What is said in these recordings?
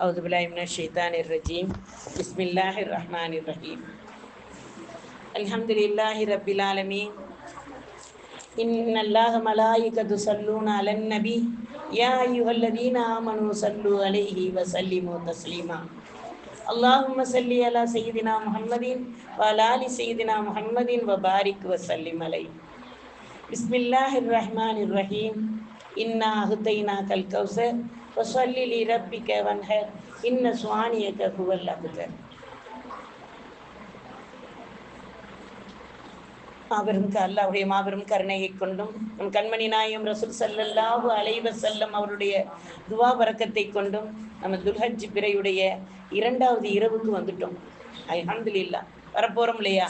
أعوذ بالله من الشيطان الرجيم. بسم الله الرحمن الرحيم. الحمد لله رب العالمين. إن الله ملائكة يصلون على النبي. يا أيها الذين آمنوا صلوا عليه وسلموا تسليما. اللهم صل على سيدنا محمد وعلى آل سيدنا محمد وبارك وسلم عليه. بسم الله الرحمن الرحيم. إنا أهديناك الكوثر. ஃபசல்லி லி ரப்பிக்க வன்ஹர் இன்ன சுவானியக்க குவல் அபுதர் மாபெரும் அல்லாவுடைய மாபெரும் கருணையை கொண்டும் நம் கண்மணி நாயம் ரசூல் சல்லல்லாஹு அலைவ செல்லம் அவருடைய துவா பறக்கத்தை கொண்டும் நம்ம துல்ஹஜ் பிறையுடைய இரண்டாவது இரவுக்கு வந்துட்டோம். ஐ அஹமது இல்லா வரப்போறோம் இல்லையா?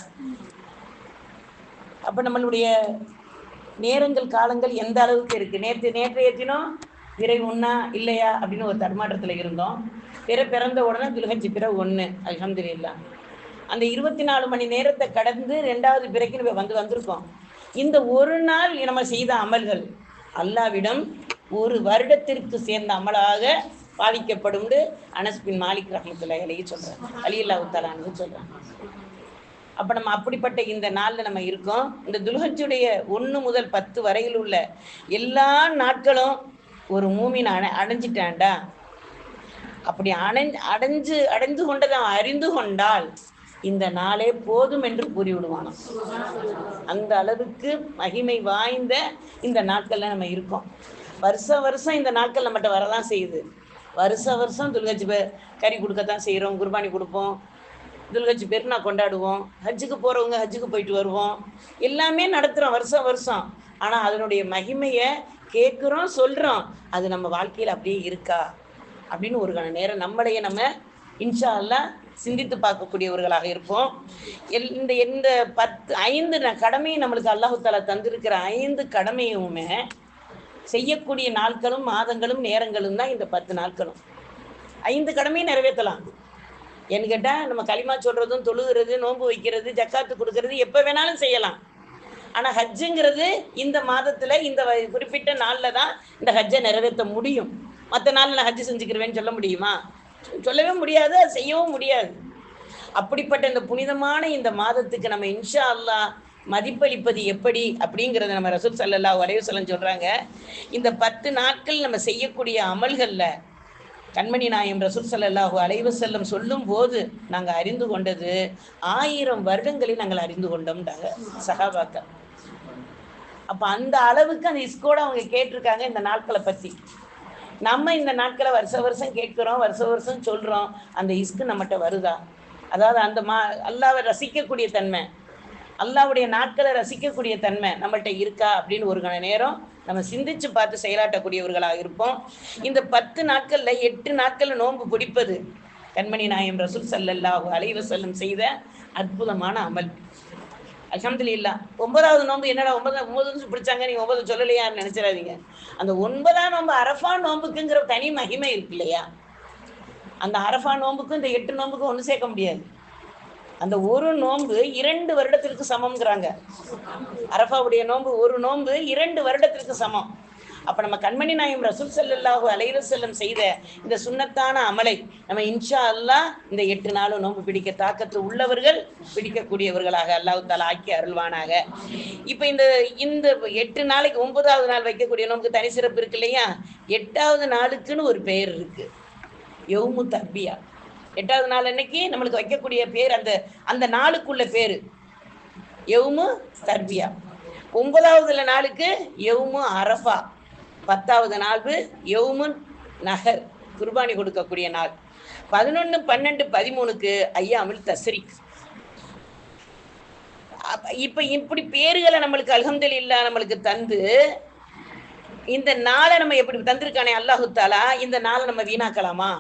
அப்ப நம்மளுடைய நேரங்கள் காலங்கள் எந்த அளவுக்கு இருக்கு? நேற்று நேற்று தினம் பிறை ஒண்ணா இல்லையா அப்படின்னு ஒரு தடுமாற்றத்துல இருந்தோம். பிற பிறந்த உடனே துல்ஹஜ் பிற ஒண்ணு அல்ஹம்துலில்லாஹ் அந்த இருபத்தி நாலு மணி நேரத்தை கடந்து ரெண்டாவது பிறகு நம்ம வந்து வந்திருக்கோம். இந்த ஒரு நாள் நம்ம செய்த அமல்கள் அல்லாவிடம் ஒரு வருடத்திற்கு சேர்ந்த அமலாக பாதிக்கப்படும் அனஸ் பின் மாலிக் ரஹமத்துல்லாஹி இலையை சொல்றேன் அலி அல்லாஹு தலான்னு சொல்றேன் அப்ப நம்ம அப்படிப்பட்ட இந்த நாள்ல நம்ம இருக்கோம். இந்த துல்ஹஜுடைய ஒன்று முதல் பத்து வரையில் உள்ள எல்லா நாட்களும் ஒரு மூமின் அணை அடைஞ்சிட்டான்டா அப்படி அடைஞ்சு அடைஞ்சு அடைந்து கொண்டதை அவன் அறிந்து கொண்டால் இந்த நாளே போதும் என்று கூறிவிடுவானோ அந்த அளவுக்கு மகிமை வாய்ந்த இந்த நாட்கள்ல நம்ம இருக்கோம். வருஷ வருஷம் இந்த நாட்கள் நம்மகிட்ட வரதான் செய்யுது. வருஷ வருஷம் துல்கச்சி கறி கொடுக்கத்தான் செய்கிறோம் குர்பானி கொடுப்போம் துல்கட்சி பெருனா கொண்டாடுவோம் ஹஜ்ஜுக்கு போகிறவங்க ஹஜ்ஜுக்கு போயிட்டு வருவோம். எல்லாமே நடத்துகிறோம் வருஷம் வருஷம். ஆனால் அதனுடைய மகிமையை கேட்குறோம் சொல்கிறோம் அது நம்ம வாழ்க்கையில் அப்படியே இருக்கா? அப்படின்னு ஒரு கண நேரம் நம்மளையே நம்ம இன்ஷா சிந்தித்து பார்க்கக்கூடியவர்களாக இருப்போம். இந்த எந்த பத்து ஐந்து கடமையும் நம்மளுக்கு அல்லாஹு தாலா தந்திருக்கிற ஐந்து கடமையுமே செய்யக்கூடிய நாட்களும் மாதங்களும் நேரங்களும் தான் இந்த பத்து நாட்களும். ஐந்து கடமையும் நிறைவேற்றலாம். ஏன்னு கேட்டால் நம்ம களிமா சொல்றதும் தொழுகிறது நோன்பு வைக்கிறது ஜக்காத்து கொடுக்கறது எப்போ வேணாலும் செய்யலாம். ஆனால் ஹஜ்ஜுங்கிறது இந்த மாதத்துல இந்த வ- குறிப்பிட்ட நாளில் தான் இந்த ஹஜ்ஜை நிறைவேற்ற முடியும். மற்ற நாளில் நான் ஹஜ்ஜு செஞ்சுக்கிறவேன்னு சொல்ல முடியுமா? சொல்லவே முடியாது அது செய்யவும் முடியாது. அப்படிப்பட்ட இந்த புனிதமான இந்த மாதத்துக்கு நம்ம இன்ஷா அல்லாஹ் மதிப்பளிப்பது எப்படி அப்படிங்கிறத நம்ம ரசூல் சல்லல்லாஹு அலைஹி வஸல்லம் சொல்றாங்க. இந்த பத்து நாட்கள் நம்ம செய்யக்கூடிய அமல்கள்ல கண்மணி நாயம் ரசூல் சல்லாஹு அலைவு செல்லம் சொல்லும் போது நாங்கள் அறிந்து கொண்டது ஆயிரம் வருடங்களை நாங்கள் அறிந்து கொண்டோம்ன்றாங்க சஹாபாக்கள். அப்ப அந்த அளவுக்கு அந்த இஸ்கோட அவங்க கேட்டிருக்காங்க இந்த நாட்களை பத்தி. நம்ம இந்த நாட்களை வருஷ வருஷம் கேட்கிறோம் வருஷ வருஷம் சொல்றோம் அந்த இஸ்கு நம்மகிட்ட வருதா? அதாவது அந்த மா அல்லாவை ரசிக்கக்கூடிய தன்மை அல்லாவுடைய நாட்களை ரசிக்கக்கூடிய தன்மை நம்மள்கிட்ட இருக்கா அப்படின்னு ஒரு கண நேரம் நம்ம சிந்திச்சு பார்த்து செயலாட்டக்கூடியவர்களாக இருப்போம். இந்த பத்து நாட்கள்ல எட்டு நாட்கள் நோன்பு பிடிப்பது கண்மணி நாயம் ரசூல் சல்லல்லாஹு அலைவசல்லம் செய்த அற்புதமான அமல். அல்ஹம்துலில்லாஹ் ஒன்பதாவது நோன்பு என்னடா ஒன்பது ஒன்பது பிடிச்சாங்க நீங்க ஒன்பது சொல்லலையான்னு நினைச்சிடாதீங்க. அந்த ஒன்பதாம் நோன்பு அரஃபா நோன்புக்குங்கிற தனி மகிமை இருக்கு இல்லையா? அந்த அரஃபா நோன்புக்கும் இந்த எட்டு நோன்புக்கும் ஒன்று சேர்க்க முடியாது. அந்த ஒரு நோன்பு இரண்டு வருடத்திற்கு சமம்ங்கிறாங்க. அரஃபாவுடைய நோன்பு ஒரு நோன்பு இரண்டு வருடத்திற்கு சமம். அப்ப நம்ம கண்மணி நாயம் ரசூல் ஸல்லல்லாஹு அலைஹி செல்லம் செய்த இந்த சுண்ணத்தான அமலை நம்ம இன்ஷா அல்லாஹ் இந்த எட்டு நாளும் நோன்பு பிடிக்க தாக்கத்து உள்ளவர்கள் பிடிக்கக்கூடியவர்களாக அல்லாஹ் தாலா ஆக்கி அருள்வானாக. இப்போ இந்த இந்த எட்டு நாளைக்கு ஒன்பதாவது நாள் வைக்கக்கூடிய நோம்புக்கு தனி சிறப்பு இருக்கு இல்லையா? எட்டாவது நாளுக்குன்னு ஒரு பெயர் இருக்கு. யௌமு தர்பியா. எட்டாவது நாள் அன்னைக்கு நம்மளுக்கு வைக்கக்கூடிய பேர் அந்த அந்த நாளுக்குள்ள பேர். எவ்மு தர்பியா. ஒன்பதாவது நாளுக்கு எவ்மு அரஃபா. பத்தாவது நாள் யவுமுன் நகர் குர்பானி கொடுக்கக்கூடிய நாள். பதினொன்று பன்னெண்டு பதிமூணுக்கு ஐயாமில் தசரி அப்ப- இப்ப இப்படி பேர்களை நம்மளுக்கு அல்ஹம்துலில்லாஹ் நம்மளுக்கு தந்து இந்த நாளை நம்ம எப்படி தந்திருக்கானே அல்லாஹு தாலா இந்த நாளை நம்ம வீணாக்கலாமா?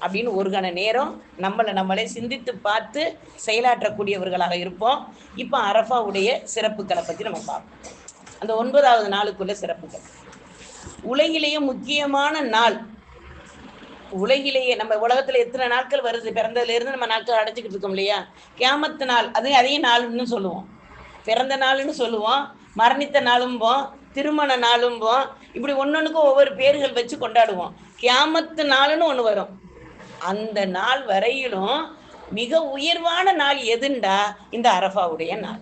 அப்படின்னு ஒரு கண நேரம் நம்மளை நம்மளே சிந்தித்து பார்த்து செயலாற்றக்கூடியவர்களாக இருப்போம். இப்போ அரஃபாவுடைய சிறப்புகளை பற்றி நம்ம பார்ப்போம். அந்த ஒன்பதாவது நாளுக்குள்ள சிறப்புகள். உலகிலேயே முக்கியமான நாள். உலகிலேயே நம்ம உலகத்துல எத்தனை நாட்கள் வருது? பிறந்ததுல இருந்து நம்ம நாட்கள் அடைச்சிக்கிட்டு இருக்கோம் இல்லையா? கேமத்து நாள் அது அதே நாள்னு சொல்லுவோம். பிறந்த நாள்னு சொல்லுவோம். மரணித்த நாளும்போம் திருமண நாளும்போம் இப்படி ஒன்னொன்றுக்கும் ஒவ்வொரு பேர்கள் வச்சு கொண்டாடுவோம். கியாமத்து நாளுன்னு ஒன்று வரும். அந்த நாள் வரையிலும் மிக உயர்வான நாள் எதுண்டா? இந்த அரஃபாவுடைய நாள்.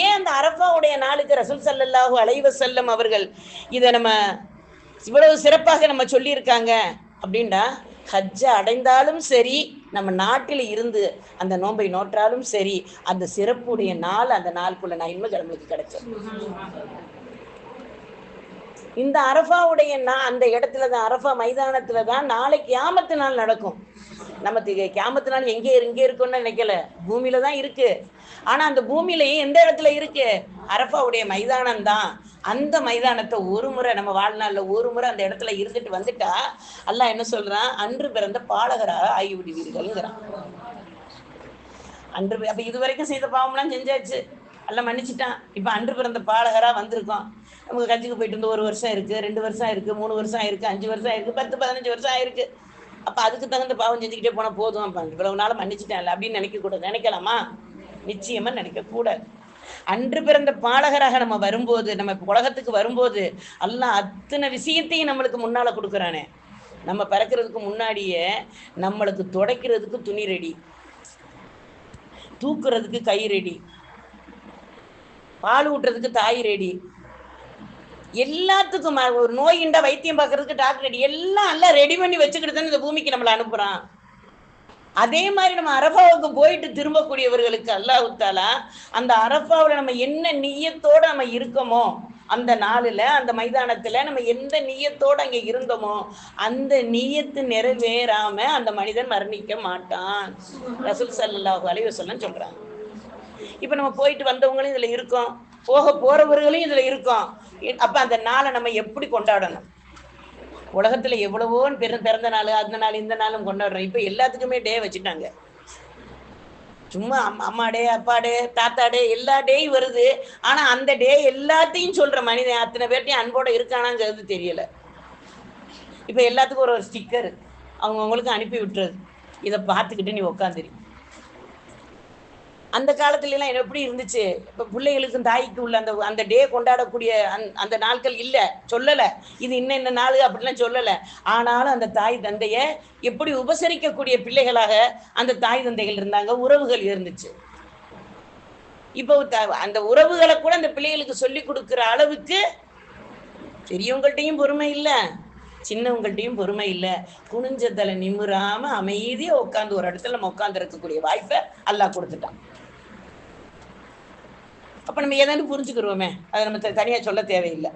ஏன் அந்த அரஃபாவுடைய நாளுக்கு ரசூல் சல்லல்லாஹு அலைவ செல்லம் அவர்கள் இதை நம்ம இவ்வளவு சிறப்பாக நம்ம சொல்லியிருக்காங்க அப்படின்னா ஹஜ்ஜை அடைந்தாலும் சரி நம்ம நாட்டில் இருந்து அந்த நோன்பை நோற்றாலும் சரி அந்த சிறப்புடைய நாள் அந்த நாளுக்குள்ள நன்மை நம்மளுக்கு கிடைச்சது. இந்த அரஃபாவுடைய நான் அந்த இடத்துல தான் அரஃபா மைதானத்துல தான் நாளை கியாமத்து நாள் நடக்கும். நமக்கு கியாமத்து நாள் எங்கே எங்கே இருக்கும்னு நினைக்கல. பூமியில தான் இருக்கு. ஆனா அந்த பூமியிலையும் எந்த இடத்துல இருக்கு? அரஃபாவுடைய மைதானம் தான். அந்த மைதானத்தை ஒரு முறை நம்ம வாழ்நாளில் ஒரு முறை அந்த இடத்துல இருந்துட்டு வந்துட்டா அல்லாஹ் என்ன சொல்றான்? அன்று பிறந்த பாலகராக ஆகிவிடுவீர்கள்ங்கிறான். அன்று அப்ப இது வரைக்கும் செய்த பாவம்லாம் செஞ்சாச்சு. எல்லாம் மன்னிச்சிட்டான். இப்ப அன்று பிறந்த பாலகரா வந்திருக்கோம். நமக்கு கட்சிக்கு போயிட்டு வந்து ஒரு வருஷம் இருக்கு ரெண்டு வருஷம் இருக்கு மூணு வருஷம் ஆயிருக்கு அஞ்சு வருஷம் ஆயிருக்கு பத்து பதினஞ்சு வருஷம் ஆயிருக்கு அப்ப அதுக்கு தகுந்த பாவம் செஞ்சுக்கிட்டே போனா போதும் அப்ப. இவ்வளவு நாள் மன்னிச்சிட்டேன்ல அப்படின்னு நினைக்கக்கூடாது நினைக்கலாமா? நிச்சயமா நினைக்க கூடாது அன்று பிறந்த பாலகராக நம்ம வரும்போது நம்ம உலகத்துக்கு வரும்போது எல்லாம் அத்தனை விஷயத்தையும் நம்மளுக்கு முன்னால கொடுக்குறானே. நம்ம பிறக்கிறதுக்கு முன்னாடியே நம்மளுக்கு துடைக்கிறதுக்கு துணி ரெடி தூக்குறதுக்கு கை ரெடி பால் ஊட்டுறதுக்கு தாய் ரெடி எல்லாத்துக்கும் ம- ஒரு நோயிண்டா வைத்தியம் பார்க்கறதுக்கு டாக்டர் ரெடி எல்லாம் எல்லாம் ரெடி பண்ணி வச்சுக்கிட்டு தானே இந்த பூமிக்கு நம்மளை அனுப்புறான். அதே மாதிரி நம்ம அரபாவுக்கு போயிட்டு திரும்பக்கூடியவர்களுக்கு அல்லாஹ் தாலா அந்த அரபாவில் நம்ம என்ன நீயத்தோடு நம்ம இருக்கோமோ அந்த நாளில் அந்த மைதானத்தில் நம்ம எந்த நீயத்தோடு அங்கே இருந்தோமோ அந்த நீயத்து நிறைவேறாம அந்த மனிதன் மரணிக்க மாட்டான். ரசூல் ஸல்லல்லாஹு அலைஹி சொல்கிறாங்க இப்போ நம்ம போயிட்டு வந்தவங்களும் இதில் இருக்கோம். போக போறவர்களையும் இதில் இருக்கோம். அப்போ அந்த நாளை நம்ம எப்படி கொண்டாடணும்? உலகத்துல எவ்வளவோ பிற பிறந்த நாள் அந்த நாள் இந்த நாளும் கொண்டாடுறோம். இப்போ எல்லாத்துக்குமே டே வச்சுட்டாங்க. சும்மா அம்மா அம்மா டே அப்பா டே தாத்தா டே எல்லா டேயும் வருது. ஆனால் அந்த டே எல்லாத்தையும் சொல்கிற மனிதன் அத்தனை பேர்ட்டையும் அன்போட இருக்கானாங்கிறது தெரியலை. இப்போ எல்லாத்துக்கும் ஒரு ஒரு ஸ்டிக்கர் அவங்கவுங்களுக்கு அனுப்பி விட்டுறது. இதை பார்த்துக்கிட்டு நீ உக்காந்துரு. அந்த காலத்துல எல்லாம் எப்படி இருந்துச்சு? இப்ப பிள்ளைகளுக்கும் தாய்க்கு உள்ள அந்த அந்த டே கொண்டாடக்கூடிய அந்த அந்த நாட்கள் இல்ல. சொல்லல. இது இன்ன நாள் அப்படிலாம் சொல்லல. ஆனாலும் அந்த தாய் தந்தைய எப்படி உபசரிக்கக்கூடிய பிள்ளைகளாக அந்த தாய் தந்தைகள் இருந்தாங்க உறவுகள் இருந்துச்சு. இப்போ த- அந்த உறவுகளை கூட அந்த பிள்ளைகளுக்கு சொல்லி கொடுக்குற அளவுக்கு பெரியவங்கள்ட்டையும் பொறுமை இல்லை. சின்னவங்கள்ட்டையும் பொறுமை இல்லை. குனிஞ்ச தலை அமைதியாக உட்காந்து ஒரு இடத்துல நம்ம உட்காந்து இருக்கக்கூடிய வாய்ப்பை அல்லாஹ் கொடுத்துட்டான். அப்போ நம்ம ஏதாவது புரிஞ்சுக்கிறோமே. அதை நம்ம தனியாக சொல்ல தேவையில்லை.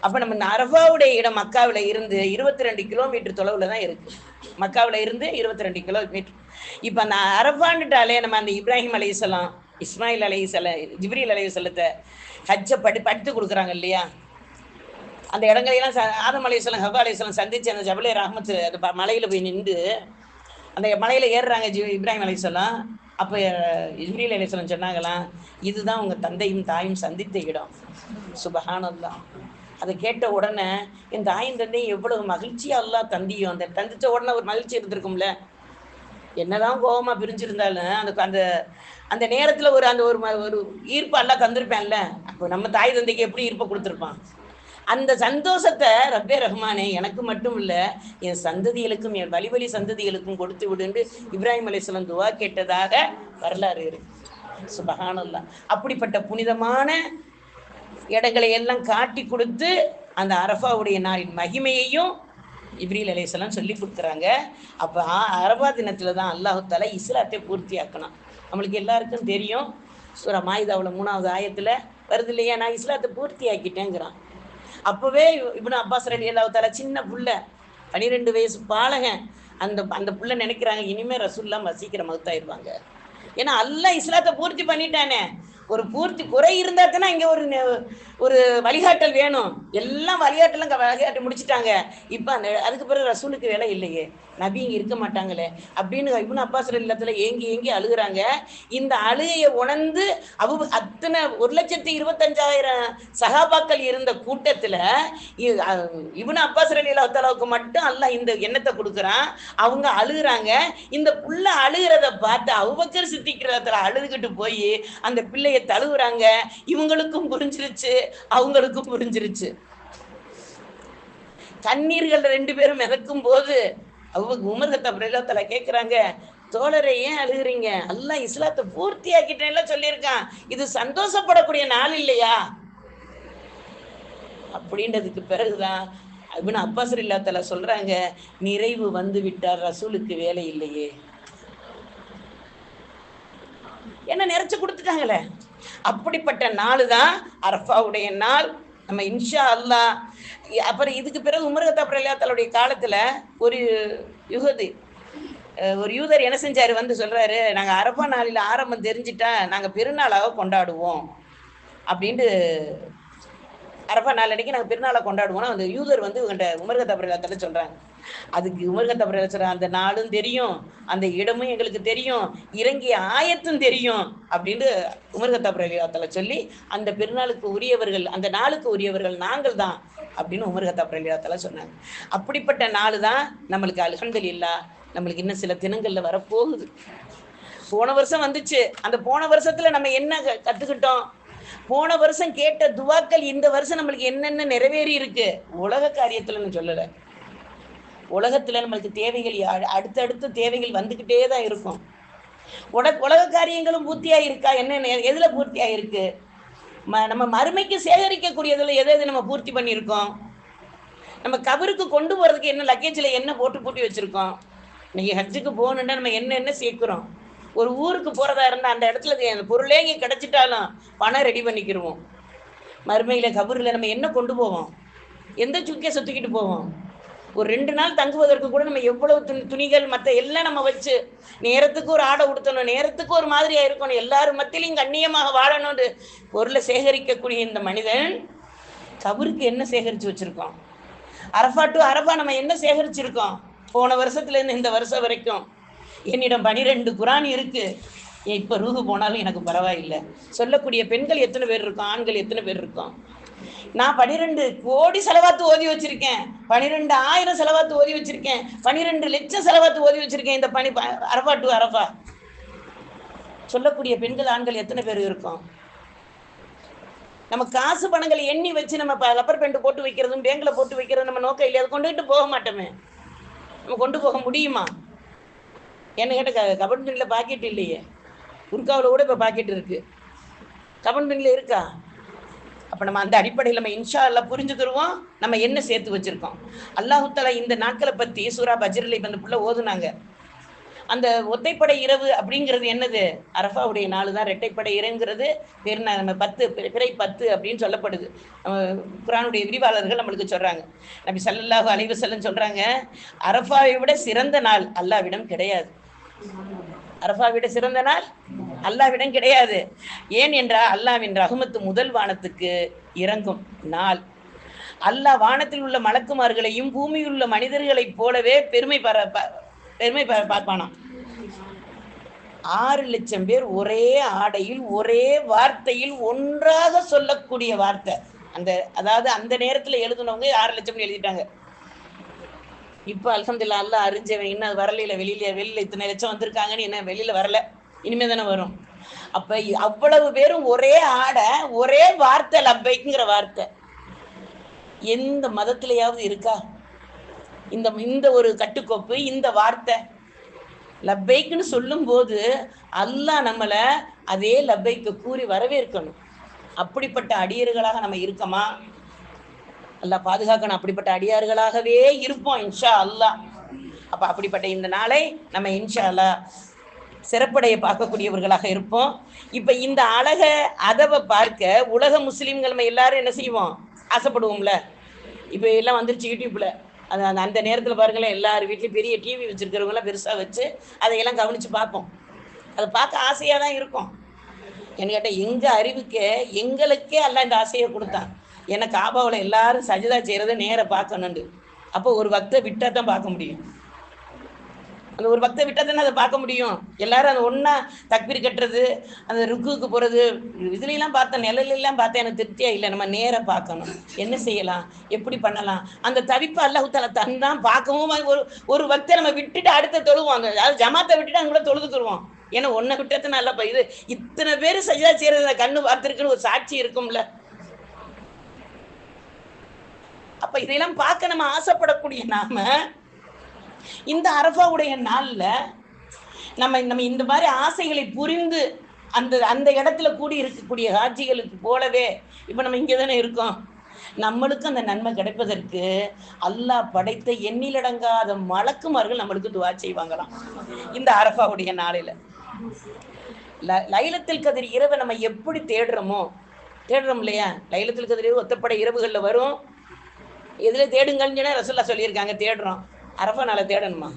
அப்போ நம்ம இந்த அரபாவுடைய இடம் மக்காவில் இருந்து இருபத்தி ரெண்டு கிலோமீட்டர் தொலைவில் தான் இருக்குது மக்காவில் இருந்து இருபத்தி ரெண்டு கிலோமீட்டர். இப்போ அந்த அரபான்னுட்டாலே நம்ம அந்த இப்ராஹிம் அலைஹிஸ்ஸலாம் இஸ்மாயில் அலைஹிஸ்ஸலாம் ஜிப்ரீல் அலைஹிஸ்ஸலத்தை ஹஜ்ஜை படி படித்து கொடுக்குறாங்க இல்லையா? அந்த இடங்களையெல்லாம் ச- ஆதம் அலைஹிஸ்ஸலாம் ஹபா அலைஹிஸ்ஸலாம் சந்தித்து அந்த ஜபலே ரஹமத்து அந்த மலையில் போய் நின்று அந்த மலையில் ஏறுறாங்க ஜி இப்ராஹிம் அலைஹிஸ்ஸலாம் அப்போ இஸ்ரீல் அலிஸ்லம் சொன்னாங்களாம் இதுதான் உங்கள் தந்தையும் தாயும் சந்தித்த இடம். சுபகானந்தான் அதை கேட்ட உடனே என் தாயும் தந்தையும் எவ்வளவு மகிழ்ச்சியா எல்லாம் தந்தியும் அந்த தந்திச்ச உடனே ஒரு மகிழ்ச்சி இருந்திருக்கும்ல. என்னதான் கோபமாக பிரிஞ்சிருந்தாலும் அந்த அந்த அந்த நேரத்தில் ஒரு அந்த ஒரு ம- ஒரு ஈர்ப்பு எல்லாம் தந்திருப்பேன்ல. அப்போ நம்ம தாய் தந்தைக்கு எப்படி ஈர்ப்பை கொடுத்துருப்பான்? அந்த சந்தோஷத்தை ரப்பே ரஹ்மானே எனக்கு மட்டும் இல்ல என் சந்ததிகளுக்கும் என் வழி வழி சந்ததிகளுக்கும் கொடுத்து விடுன்னு இப்ராஹிம் அலிஸ்லாம் துவா கேட்டதாக வரலாறு இருக்கு. சுபஹானல்லா. அப்படிப்பட்ட புனிதமான இடங்களை எல்லாம் காட்டி கொடுத்து அந்த அரஃபாவுடைய நாளின் மகிமையையும் இப்ரீல் அலைஹிஸ்ஸலாம் சொல்லி கொடுக்குறாங்க. அப்போ அரபா தினத்தில் தான் அல்லாஹால இஸ்லாத்தை இஸ்லாத்தை பூர்த்தியாக்கணும். நம்மளுக்கு எல்லாருக்கும் தெரியும் சூரா மாயுதாவில் மூணாவது ஆயத்தில் வருது இல்லையா? நான் இஸ்லாத்தை பூர்த்தியாக்கிட்டேங்கிறான். அப்பவே இப்னு அப்பாஸ் ரலி அல்லா தால சின்ன புள்ள பனிரெண்டு வயசு பாலகன். அந்த அந்த புள்ள நினைக்கிறாங்க இனிமே ரசூல்லாம் சீக்கிரம் மகத்தாயிருவாங்க ஏன்னா அல்ல இஸ்லாத்தை பூர்த்தி பண்ணிட்டானே. ஒரு பூர்த்தி குறை இருந்தா தானே இங்க ஒரு நெ- ஒரு வழிகாட்டல் வேணும். எல்லாம் வழிகாட்டலும் க- வழிகாட்டி முடிச்சிட்டாங்க. இப்ப அந்த அதுக்கு பிறகு ரசூலுக்கு வேலை இல்லையே. நபி இங்க இருக்க மாட்டாங்களே. அப்படின்னு இவனு அப்பாஸ் இல்லத்துல ஏங்கி ஏங்கி அழுகுறாங்க. இந்த அழுகையை உணர்ந்து அவ அத்தனை ஒரு லட்சத்தி இருபத்தஞ்சாயிரம் சகாபாக்கள் இருந்த கூட்டத்துல இ- அ- இப்னு அப்பாஸ் அலி மட்டும் அல்ல இந்த எண்ணத்தை கொடுக்குறான். அவங்க அழுகுறாங்க. இந்த புள்ள அழுகிறத பார்த்து அவுபக்கர் சித்திக்கிறதுல அழுதுகிட்டு போய் அந்த பிள்ளைய தழுவுறாங்க இவங்களுக்கும் புரிஞ்சிருச்சு அவங்களுக்கும் புரிஞ்சிருச்சு. கண்ணீர்கள் ரெண்டு பேரும் மிதக்கும் போது அவங்க உமர் கத்தாப் கேட்குறாங்க தோழரை ஏன் அழுகுறீங்க? அல்லாஹ் இஸ்லாத்தை பூர்த்தி ஆக்கிட்டேன்ல சொல்லியிருக்கான். இது சந்தோஷப்படக்கூடிய நாள் இல்லையா? அப்படின்றதுக்கு பிறகுதான் அப்படின்னு அப்பாஸ் இல்லாத்தல சொல்றாங்க நிறைவு வந்து விட்டார் ரசூலுக்கு வேலை இல்லையே. என்ன நிறைச்சு கொடுத்துட்டாங்களே? அப்படிப்பட்ட நாள் தான் அரஃபாவுடைய நாள். நம்ம இன்ஷா அல்லாஹ். அப்புறம் இதுக்கு பிறகு உமர் கத்தாப் காலத்தில் ஒரு யுகது ஒரு யூதர் என்ன செஞ்சாரு வந்து சொல்கிறாரு நாங்கள் அரபா நாளில் ஆரம்பம் தெரிஞ்சிட்டா நாங்கள் பெருநாளாக கொண்டாடுவோம். அப்படின்ட்டு அரப்பா நாள் அன்னைக்கு நாங்கள் பெருநாளை கொண்டாடுவோம்னா அந்த யூதர் வந்து உங்கள்கிட்ட உமர்கத்த பிரலாத்தில் சொல்றாங்க. அதுக்கு உமர்கத்த பிரலா அந்த நாளும் தெரியும் அந்த இடமும் எங்களுக்கு தெரியும் இறங்கிய ஆயத்தும் தெரியும் அப்படின்னு உமர்கத்த பிரலாத்தில் சொல்லி அந்த பெருநாளுக்கு உரியவர்கள் அந்த நாளுக்கு உரியவர்கள் நாங்கள் தான் அப்படின்னு உமர்கத்தா பிரலியாத்தால சொன்னாங்க. அப்படிப்பட்ட நாள் தான் நம்மளுக்கு அல்ஹம்துலில்லா நம்மளுக்கு இன்னும் சில தினங்கள்ல வரப்போகுது. போன வருஷம் வந்துச்சு. அந்த போன வருஷத்துல நம்ம என்ன கத்துக்கிட்டோம்? போன வருஷம் கேட்ட துவாக்கள் இந்த வருஷம் நம்மளுக்கு என்னென்ன நிறைவேறி இருக்கு? உலக காரியத்துலன்னு சொல்லல. உலகத்துல நம்மளுக்கு தேவைகள் அடுத்தடுத்து தேவைகள் வந்துகிட்டே தான் இருக்கும். உட உலக காரியங்களும் பூர்த்தியா இருக்கா? என்ன எதுல பூர்த்தியா இருக்கு? ம- நம்ம மறுமைக்கு சேகரிக்கக்கூடியதுல எதை எது நம்ம பூர்த்தி பண்ணியிருக்கோம்? நம்ம கபருக்கு கொண்டு போறதுக்கு என்ன லக்கேஜில் என்ன போட்டு பூட்டி வச்சிருக்கோம்? இன்னைக்கு ஹஜ்ஜுக்கு போகணுன்னா நம்ம என்ன என்ன சேர்க்கிறோம்? ஒரு ஊருக்கு போறதா இருந்தா அந்த இடத்துல அந்த பொருளே இங்கே கிடைச்சிட்டாலும் பணம் ரெடி பண்ணிக்கிருவோம். மறுமையில் கபூர்ல நம்ம என்ன கொண்டு போவோம்? எந்த சுக்கியை சுத்திக்கிட்டு போவோம்? ஒரு ரெண்டு நாள் தங்குவதற்கு கூட நம்ம எவ்வளவு துணி துணிகள் மற்ற எல்லாம் நம்ம வச்சு நேரத்துக்கு ஒரு ஆடை உடுத்தணும் நேரத்துக்கு ஒரு மாதிரியா இருக்கணும் எல்லாரும் மத்தியிலையும் கண்ணியமாக வாழணும்னு பொருளை சேகரிக்கக்கூடிய இந்த மனிதன் கபருக்கு என்ன சேகரித்து வச்சுருக்கோம் அரஃபா டு அரஃபா நம்ம என்ன சேகரிச்சிருக்கோம்? போன வருஷத்துலேருந்து இந்த வருஷம் வரைக்கும். என்னிடம் பனிரெண்டு குரான் இருக்கு. இப்ப ரூஹு போனாலும் எனக்கு பரவாயில்லை. சொல்லக்கூடிய பெண்கள் எத்தனை பேர் இருக்கோம்? ஆண்கள் எத்தனை பேர் இருக்கோம்? நான் பனிரெண்டு கோடி செலவாத்து ஓதி வச்சிருக்கேன். பனிரெண்டு ஆயிரம் செலவாத்து ஓதி வச்சிருக்கேன். பனிரெண்டு லட்சம் செலவாத்து ஓதி வச்சிருக்கேன் இந்த பனி ப- டு அரபா. சொல்லக்கூடிய பெண்கள் ஆண்கள் எத்தனை பேர் இருக்கோம்? நம்ம காசு பணங்களை எண்ணி வச்சு நம்ம லப்பர் பெண்ட் போட்டு வைக்கிறதும் பேங்கில் போட்டு வைக்கிறதும் நம்ம நோக்கம் இல்லையா? அதை கொண்டுகிட்டு போக மாட்டோமே. நம்ம கொண்டு போக முடியுமா? என்ன கேட்ட க கபன் பின்ல பாக்கெட் இல்லையே. குர்காவில் கூட இப்போ பாக்கெட் இருக்கு. கபன் பின்ல இருக்கா? அப்போ நம்ம அந்த அடிப்படையில் நம்ம இன்ஷா எல்லாம் புரிஞ்சுக்கிருவோம். நம்ம என்ன சேர்த்து வச்சிருக்கோம். அல்லாஹுத்தாலா இந்த நாட்களை பற்றி சூரா பஜ்ரில் இப்போ அந்த பிள்ளை ஓதுனாங்க. அந்த ஒத்தைப்படை இரவு அப்படிங்கிறது என்னது? அரஃபாவுடைய நாள் தான் ரெட்டைப்படை இரவுங்கிறது பேர் நம்ம பத்து பிறை- பத்து அப்படின்னு சொல்லப்படுது. நம்ம குரானுடைய விரிவாளர்கள் நம்மளுக்கு சொல்கிறாங்க நபி ஸல்லல்லாஹு அலைவு செல்லுன்னு சொல்கிறாங்க அரஃபாவை விட சிறந்த நாள் அல்லாவிடம் கிடையாது. அரஃபா விட சிறந்த நாள்? அல்லாவிடம் கிடையாது. ஏன் என்றால் அல்லாவின் ரஹமத்து முதல் வானத்துக்கு இறங்கும் நாள். அல்லாஹ் வானத்தில் உள்ள மலக்குமார்களையும் பூமியில் உள்ள மனிதர்களைப் போலவே பெருமை பர ப- பெருமை ப- பார்ப்பானாம். ஆறு லட்சம் பேர் ஒரே ஆடையில் ஒரே வார்த்தையில் ஒன்றாக சொல்லக்கூடிய வார்த்தை. அந்த அதாவது அந்த நேரத்தில் எழுதுனவங்க ஆறு லட்சம் எழுதிட்டாங்க. இப்போ அலமதுல்லா அல்ல அறிஞ்சவன். இன்னும் அது வரலையில வெளியில வெளியில இத்தனை லட்சம் வந்திருக்காங்கன்னு என்ன வெளியில வரல. இனிமே தானே வரும். அப்ப அவ்வளவு பேரும் ஒரே ஆடை ஒரே வார்த்தை லப்பைக்குங்கிற வார்த்தை. எந்த மதத்திலேயாவது இருக்கா? இந்த இந்த ஒரு கட்டுக்கோப்பு இந்த வார்த்தை. லப்பைக்குன்னு சொல்லும்போது அல்லாஹ் நம்மளை அதே லப்பைக்கு கூறி வரவேற்கணும். அப்படிப்பட்ட அடியர்களாக நம்ம இருக்கமா? அல்லாஹ் பாதுகாக்கணும் அப்படிப்பட்ட அடியார்களாகவே இருப்போம் இன்ஷா அல்லாஹ். அப்ப அப்படிப்பட்ட இந்த நாளை நம்ம இன்ஷா அல்லா சிறப்படைய பார்க்கக்கூடியவர்களாக இருப்போம். இப்ப இந்த அழக அதவை பார்க்க உலக முஸ்லீம்கள் நம்ம எல்லாரும் என்ன செய்வோம்? ஆசைப்படுவோம்ல. இப்ப எல்லாம் வந்துருச்சு யூடியூப்ல அது அந்த- அந்த நேரத்தில் பாருங்களேன் எல்லார் வீட்லேயும் பெரிய டிவி வச்சிருக்கிறவங்க எல்லாம் வச்சு அதையெல்லாம் கவனித்து பார்ப்போம். அதை பார்க்க ஆசையாக தான் இருக்கும். என்ன கேட்டால் எங்கள் அறிவுக்கு எங்களுக்கே எல்லாம் இந்த ஆசையை கொடுத்தான். ஏன்னா காபாவில் எல்லாரும் சஜிதா செய்கிறத நேராக பார்க்கணுண்டு அப்போ ஒரு பக்தை விட்டால் தான் பார்க்க முடியும். அந்த ஒரு பக்தை விட்டால் தானே அதை பார்க்க முடியும். எல்லாரும் அதை ஒன்றா தக்பீர் கட்டுறது அந்த ருக்குக்கு போகிறது இதுலெல்லாம் பார்த்தேன் நிலையிலாம் பார்த்தேன் எனக்கு திருப்தியாக இல்லை. நம்ம நேராக பார்க்கணும். என்ன செய்யலாம்? எப்படி பண்ணலாம்? அந்த தவிப்பு அல்லாஹுத்தால தந்தான் பார்க்கவும் ஒரு ஒரு பக்தை நம்ம விட்டுட்டு அடுத்த தொழுவாங்க அதாவது ஜமாத்தை விட்டுட்டு அங்கே கூட தொழுதுக்குருவோம் ஏன்னா ஒன்றை விட்டது நல்லா இது இத்தனை பேர் சஜிதா செய்கிறது கண்ணு பார்த்துருக்குன்னு ஒரு சாட்சி இருக்கும்ல. அப்ப இதையெல்லாம் பார்க்க நம்ம ஆசைப்படக்கூடிய நாம இந்த அரஃபாவுடைய நாள்ல நம்ம நம்ம இந்த மாதிரி ஆசைகளை புரிந்து அந்த அந்த இடத்துல கூடி இருக்கக்கூடிய காட்சிகளுக்கு போலவே இப்போ நம்ம இங்கே தானே இருக்கோம். நம்மளுக்கும் அந்த நன்மை கிடைப்பதற்கு அல்லாஹ் படைத்த எண்ணிலடங்காத மலக்குமார்கள் நம்மளுக்கு துவா செய்வாங்களாம். இந்த அரஃபாவுடைய நாளில். ல லைலத்தில் கதிர் இரவை நம்ம எப்படி தேடுறோமோ தேடுறோம் இல்லையா? லைலத்தில் கதிர் ஒத்தப்படை இரவுகளில் வரும். எதில் தேடுங்கன்னு ரசுல்லா சொல்லியிருக்காங்க தேடுறோம். அரஃபா நாளை தேடணுமா?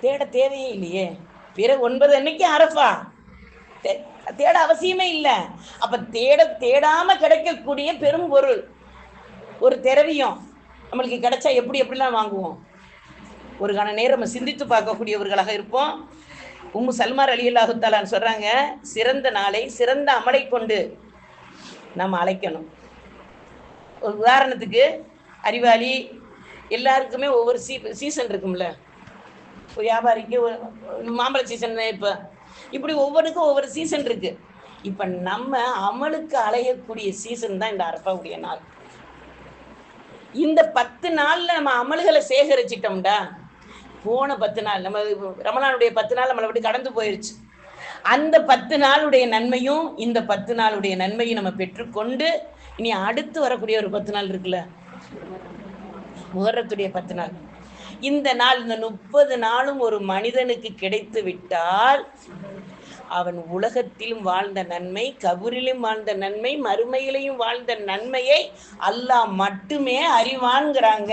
தேட தேவையே இல்லையே. பிற ஒன்பது அன்னைக்கு அரஃபா. தே- தேட அவசியமே இல்லை. அப்ப தேட தேடாம கிடைக்கக்கூடிய பெரும் பொருள் ஒரு திரவியம் நம்மளுக்கு கிடைச்சா எப்படி எப்படிலாம் வாங்குவோம்? ஒரு கண நேரம் நம்ம சிந்தித்து பார்க்கக்கூடியவர்களாக இருப்போம். உம்மு சல்மார் அலி அல்லாஹுத்தாலான்னு சொல்றாங்க சிறந்த நாளை சிறந்த அமலை கொண்டு நம்ம அழைக்கணும். ஒரு உதாரணத்துக்கு அறிவாளி எல்லாருக்குமே ஒவ்வொரு சீ சீசன் இருக்கும்ல. ஒரு வியாபாரிக்கு ஒரு மாம்பழ சீசன் இப்போ. இப்படி ஒவ்வொருக்கும் ஒவ்வொரு சீசன் இருக்கு. இப்போ நம்ம அமலுக்கு அலையக்கூடிய சீசன் தான் இந்த அரப்பாவுடைய நாள். இந்த பத்து நாள்ல நம்ம அமல்களை சேகரிச்சிட்டோம்டா போன பத்து நாள் நம்ம ரமலானுடைய பத்து நாள் நம்மளை விட்டு கடந்து போயிருச்சு. அந்த பத்து நாளுடைய நன்மையும் இந்த பத்து நாளுடைய நன்மையும் நம்ம பெற்றுக்கொண்டு இனி அடுத்து வரக்கூடிய ஒரு பத்து நாள் இருக்குல்ல? முகரத்துடைய பத்து நாள். இந்த நாள் இந்த முப்பது நாளும் ஒரு மனிதனுக்கு கிடைத்து விட்டால் அவன் உலகத்திலும் வாழ்ந்த நன்மை கபூரிலும் வாழ்ந்த நன்மை மறுமையிலையும் வாழ்ந்த நன்மையை அல்லாஹ் மட்டுமே அறிவான்ங்கிறாங்க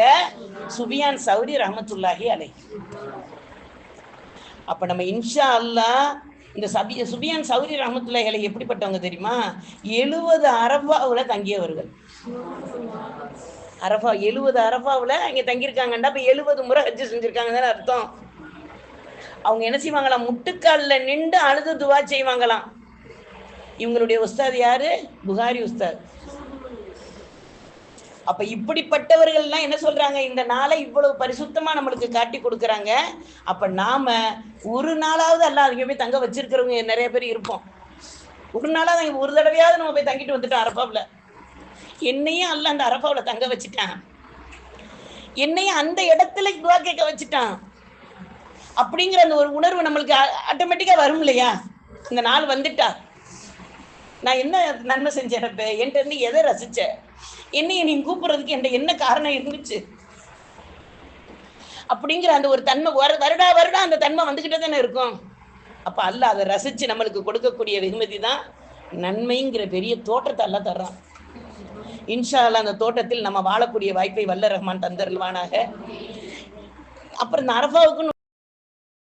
சுபியான் சௌரி ரஹமத்துல்லாஹி அலை அப்ப நம்ம இன்ஷா அல்லாஹ் இந்த சபி சுபியான் சௌரி ரஹமத்துல்லாஹி எப்படிப்பட்டவங்க தெரியுமா? எழுபது அரபாவில் தங்கியவர்கள். அரஃபா எழுபது அரஃபாவில் இங்கே தங்கியிருக்காங்கண்டா இப்போ எழுபது முறை ஹஜ்ஜு செஞ்சுருக்காங்க தானே அர்த்தம். அவங்க என்ன செய்வாங்களாம்? முட்டுக்காலில் நின்று அழுது துவா செய்வாங்களாம். இவங்களுடைய உஸ்தாத் யாரு? புகாரி உஸ்தாத். அப்ப இப்படிப்பட்டவர்கள்லாம் என்ன சொல்றாங்க? இந்த நாளை இவ்வளவு பரிசுத்தமா நம்மளுக்கு காட்டி கொடுக்குறாங்க. அப்ப நாம ஒரு நாளாவது அல்ல அதுக்கு போய் தங்க வச்சிருக்கிறவங்க நிறைய பேர் இருப்போம். ஒரு நாளாவது ஒரு தடவையாவது நம்ம போய் தங்கிட்டு வந்துட்டோம் அரப்பாவில் என்னையும் அல்ல அந்த அரப்பாவில் தங்க வச்சுட்டான். என்னையும் அந்த இடத்துல துவா கேட்க வச்சுட்டான். அப்படிங்கிற அந்த ஒரு உணர்வு நம்மளுக்கு ஆட்டோமேட்டிக்காக வரும் இல்லையா? இந்த நாள் வந்துட்டா. நான் என்ன நன்மை செஞ்சேன் என்கிட்ட இருந்து எதை ரசிச்ச? என்னைய நீ கூப்பிடுறதுக்கு என்கிட்ட என்ன காரணம் இருந்துச்சு? அப்படிங்கிற அந்த ஒரு தன்மை வருடா வருடா அந்த தன்மை வந்துகிட்டே தானே இருக்கும். அப்ப அல்ல அதை ரசிச்சு நம்மளுக்கு கொடுக்கக்கூடிய வெகுமதி தான் நன்மைங்கிற பெரிய தோற்றத்தை எல்லாம் தர்றான். இன்ஷா அந்த தோட்டத்தில் நம்ம வாழக்கூடிய வாய்ப்பை வல்ல ரஹ்மான் தந்தருள்வானாக. அப்புறம் இந்த அரபாவுக்குன்னு